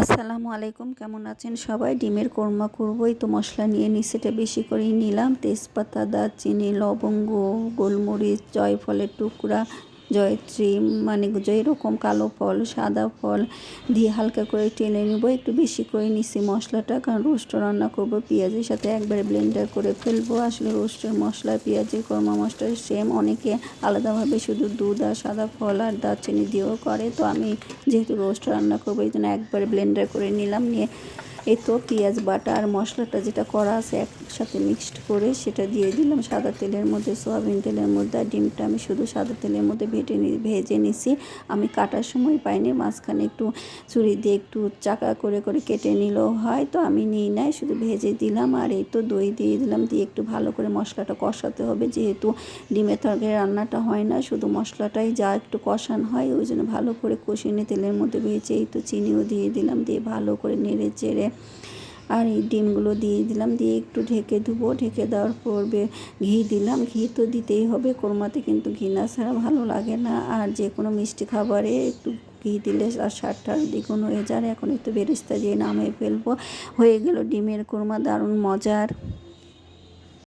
আসসালামু আলাইকুম, কেমন আছেন সবাই? ডিমের কোরমা করবই। তো মশলা নিয়ে নিই সেটা বেশি করেই নিলাম। তেজপাতা, দারচিনি, লবঙ্গ, গোলমরিচ, জয়ফলের টুকরা জয়ত্রী মানে যেরকম কালো ফল, সাদা ফল দিয়ে হালকা করে টেনে নেব। একটু বেশি করে নিছি মশলাটা, কারণ রোস্ট রান্না করব, পেঁয়াজের সাথে একবারে ব্লেন্ডার করে ফেলব। আসলে রোস্টের মশলা, পেঁয়াজের কোরমা মশলা সেম অনেকে আলাদাভাবে শুধু দুধ আর সাদা ফল আর দারচিনি দিয়েও করে। তো আমি যেহেতু রোস্ট রান্না করব, এই জন্য একবারে ব্লেন্ডার করে নিলাম, নিয়ে এই তো পেঁয়াজ, বাটা আর মশলাটা যেটা করা আছে একসাথে মিক্সড করে সেটা দিয়ে দিলাম সাদা তেলের মধ্যে, সোয়াবিন তেলের মধ্যে আর ডিমটা আমি শুধু সাদা তেলের মধ্যে ভেটে নি, ভেজে নিছি। আমি কাটার সময় পাইনি, মাঝখানে একটু ছুরি দিয়ে একটু চাকা করে করে কেটে নিলেও হয়, তো আমি নিই নাই, শুধু ভেজে দিলাম আর এই তো দই দিয়ে দিলাম, দিয়ে একটু ভালো করে মশলাটা কষাতে হবে, যেহেতু ডিমের তরকারি রান্নাটা হয় না, শুধু মশলাটাই যা একটু কষান হয়, ওই জন্য ভালো করে কষিয়ে তেলের মধ্যে ভেজে এই তো চিনিও দিয়ে দিলাম, দিয়ে ভালো করে নেড়ে চেড়ে আর এই ডিমগুলো দিয়ে দিলাম, দিয়ে একটু ঢেকে ধুবো। ঢেকে দেওয়ার পরবে ঘি দিলাম। ঘি তো দিতেই হবে, কোরমাতে কিন্তু ঘি না ছাড়া ভালো লাগে না। আর যে কোনো মিষ্টি খাবারে একটু ঘি দিলে আর সারটার দ্বিগুণ হয়ে যায়। এখন একটু বেরেস্তা দিয়ে নামিয়ে ফেলব। হয়ে গেল ডিমের কোরমা, দারুণ মজার।